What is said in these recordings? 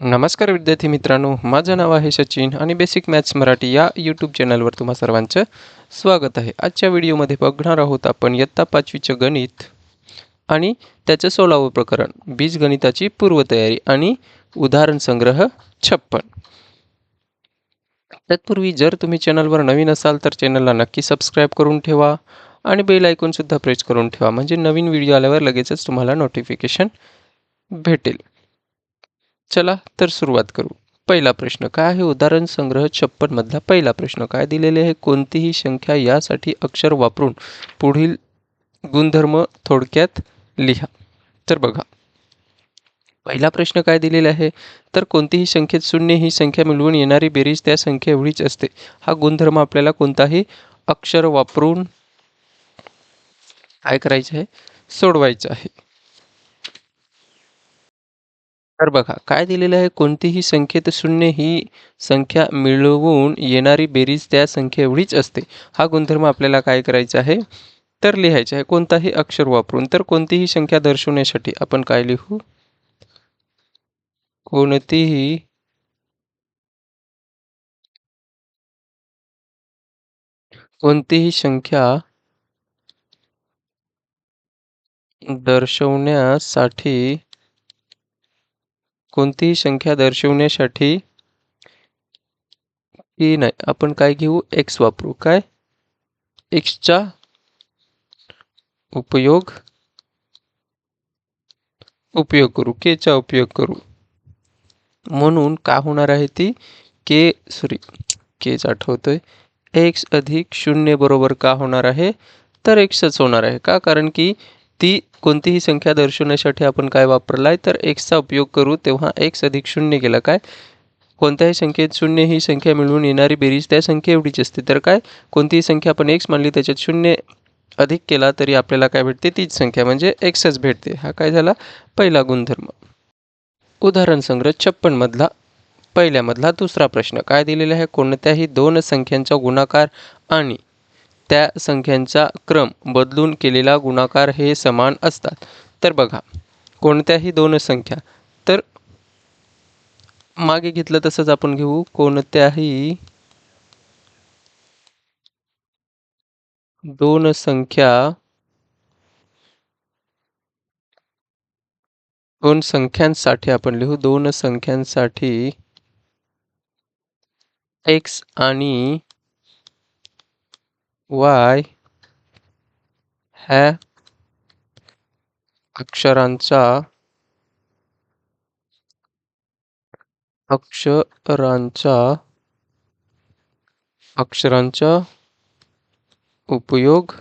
नमस्कार विद्यार्थी मित्रांनो माझं नाव आहे सचिन आणि बेसिक मॅथ्स मराठी या यूट्यूब चॅनलवर तुम्हा सर्वांचं स्वागत आहे. आजच्या व्हिडिओमध्ये बघणार आहोत आपण इयत्ता पाचवीचं गणित आणि त्याचं सोळावं प्रकरण बीजगणिताची पूर्वतयारी आणि उदाहरण संग्रह छप्पन. तत्पूर्वी जर तुम्ही चॅनलवर नवीन असाल तर चॅनलला नक्की सबस्क्राईब करून ठेवा आणि बेल आयकॉनसुद्धा प्रेस करून ठेवा म्हणजे नवीन व्हिडिओ आल्यावर लगेचच तुम्हाला नोटिफिकेशन भेटेल. चला तर सुरुवात करू. पहिला प्रश्न काय आहे उदाहरण संग्रह छप्पन मधला पहिला प्रश्न? काय दिलेले आहे? कोणतीही संख्या यासाठी अक्षर वापरून पुढील गुणधर्म थोडक्यात लिहा. तर बघा. पहिला प्रश्न काय दिलेला आहे? तर कोणतीही संख्येत शून्य ही संख्या मिळवून येणारी बेरीज त्या संख्या एवढीच असते. हा गुणधर्म आपल्याला कोणताही अक्षर वापरून काय करायचं आहे? सोडवायचं आहे. तर बघा काय दिलेलं आहे? कोणतीही संख्येत शून्य ही संख्या मिळवून येणारी बेरीज त्या संख्या एवढीच असते. हा गुणधर्म आपल्याला काय करायचा आहे? तर लिहायचा आहे कोणताही अक्षर वापरून. तर कोणतीही संख्या दर्शवण्यासाठी आपण काय लिहू? कोणतीही कोणतीही संख्या दर्शवण्यासाठी कोणतीही संख्या दर्शवण्यासाठी की नाही? आपण काय घेऊ? एक्स वापरू. काय? एक्सचा उपयोग उपयोग करू. केचा उपयोग करू. म्हणून का होणार आहे ती? के सॉरी केच आठवतोय. एक्स अधिक शून्य बरोबर का होणार आहे? तर एक्सच होणार आहे का? कारण की ती कोणतीही संख्या दर्शवण्यासाठी आपण काय वापरला आहे तर एक्सचा उपयोग करू तेव्हा एक्स अधिक शून्य केला काय? कोणत्याही संख्येत शून्य ही संख्या मिळवून येणारी बेरीज त्या संख्या एवढीच असते. तर काय? कोणतीही संख्या आपण एक्स मानली त्याच्यात शून्य अधिक केला तरी आपल्याला काय भेटते? तीच संख्या म्हणजे एक्सच भेटते. हा काय झाला? पहिला गुणधर्म. उदाहरण संग्रह छप्पनमधला पहिल्यामधला दुसरा प्रश्न. काय दिलेला आहे? कोणत्याही दोन संख्यांचा गुणाकार आणि त्या संख्यांचा क्रम बदलून केलेला गुणाकार हे समान असतात. तर बघा कोणत्याही दोन संख्या तर मागे घेतलं तसंच आपण घेऊ. कोणत्याही दोन संख्या दोन संख्यांसाठी आपण लिहू. दोन संख्यांसाठी एक्स आणि वाय ह्या अक्षरांचा अक्षरांचा अक्षरांचा उपयोग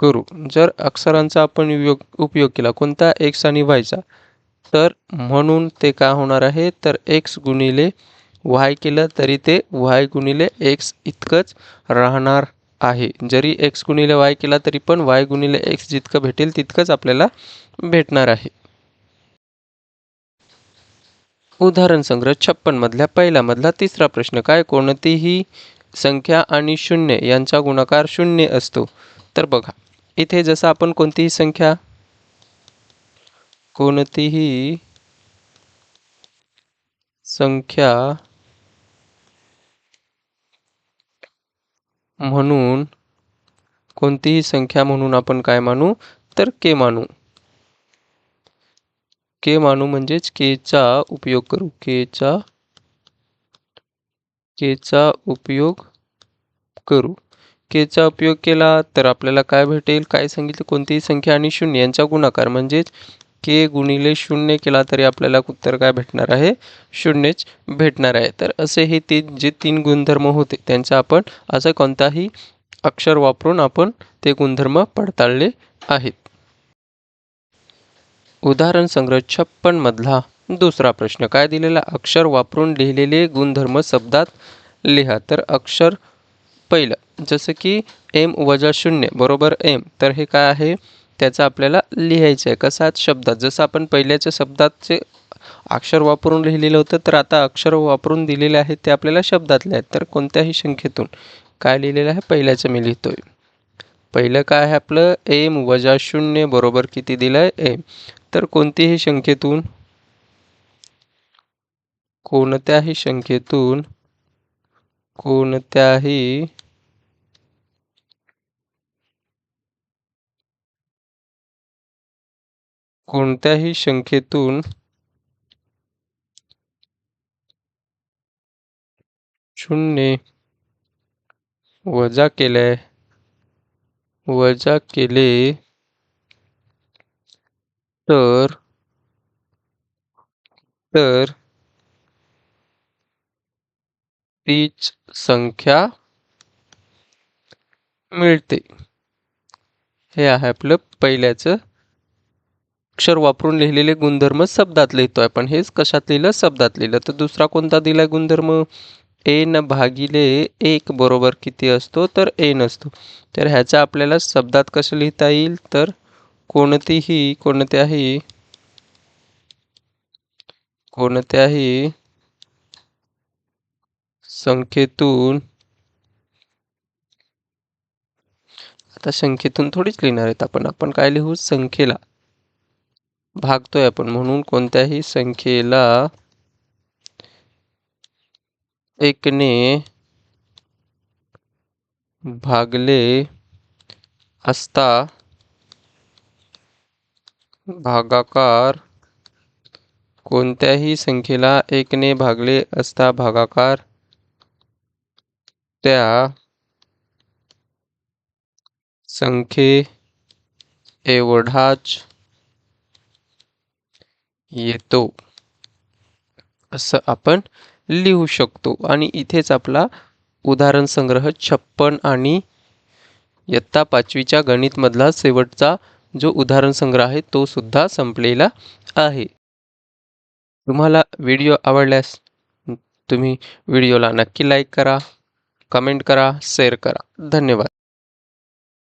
करू. जर अक्षरांचा आपण उपयोग उपयोग केला कोणता एक्स आणि वायचा तर म्हणून ते काय होणार आहे? तर एक्स गुणिले वाय केलं तरी ते वाय गुणिले एक्स इतकंच राहणार आहे. जरी एक्स गुणिले वाय केला तरी पण वाय गुणिले एक्स जितकं भेटेल तितकंच आपल्याला भेटणार आहे. उदाहरण संग्रह छप्पन मधल्या मधला तिसरा प्रश्न काय? कोणतीही संख्या आणि शून्य यांचा गुणाकार शून्य असतो. तर बघा इथे जसं आपण कोणतीही संख्या कोणतीही संख्या म्हणून कोणतीही संख्या म्हणून आपण काय मानू? तर के मानू. के मानू म्हणजेच केचा उपयोग करू. केचा केचा उपयोग करू. केचा उपयोग केला तर आपल्याला काय भेटेल? काय सांगितलं? कोणतीही संख्या आणि शून्य यांचा गुणाकार म्हणजेच के गुणिले शून्य केला तरी आपल्याला उत्तर काय भेटणार आहे? शून्यच भेटणार आहे. तर असे हे ते जे तीन गुणधर्म होते त्यांचा आपण असं कोणताही अक्षर वापरून आपण ते गुणधर्म पडताळले आहेत. उदाहरण संग्रह छप्पन मधला दुसरा प्रश्न. काय दिलेला? अक्षर वापरून लिहिलेले गुणधर्म शब्दात लिहा. तर अक्षर पहिलं जसं की एम वजा शून्य बरोबर एम तर हे काय आहे? त्याचा आपल्याला लिहायचं आहे कसा शब्दात? जसं आपण पहिल्याच्या शब्दाचे अक्षर वापरून लिहिलेलं होतं तर आता अक्षर वापरून दिलेले आहेत ते आपल्याला शब्दातले आहेत. तर कोणत्याही संख्येतून काय लिहिलेलं आहे पहिल्याचं मी लिहितोय. पहिलं काय आहे आपलं? एम वजा शून्य बरोबर किती दिलं आहे एम. तर कोणतीही संख्येतून कोणत्याही संख्येतून कोणत्याही कोणत्याही संख्येतून शून्य वजा केले वजा केले तर तर तीच संख्या मिळते. हे आहे आपलं पहिल्याचं अक्षर वापरून लिहिलेले गुणधर्म शब्दात लिहितो आहे पण हेच कशात लिहिलं शब्दात लिहिलं. तर दुसरा कोणता दिला आहे गुणधर्म एन भागिले एक बरोबर किती असतो? तर एन असतो तर ह्याचा आपल्याला शब्दात कसं लिहिता येईल? तर कोणतीही कोणत्याही कोणत्याही संख्येतून आता संख्येतून थोडीच लिहिणार आहेत आपण. आपण काय लिहू? संख्येला. भागतोय आपण. म्हणून कोणत्याही संख्येला एकने भागले असता भागाकार कोणत्याही संख्येला एकने भागले असता भागाकार त्या संख्ये एवढाच येतो. असं आपण लिहू शकतो. आणि इथेच आपला उदाहरण संग्रह छप्पन आणि इयत्ता पाचवीच्या गणितमधला शेवटचा जो उदाहरण संग्रह आहे तो सुद्धा संपलेला आहे. तुम्हाला व्हिडिओ आवडल्यास तुम्ही व्हिडिओला नक्की लाईक करा कमेंट करा शेअर करा. धन्यवाद.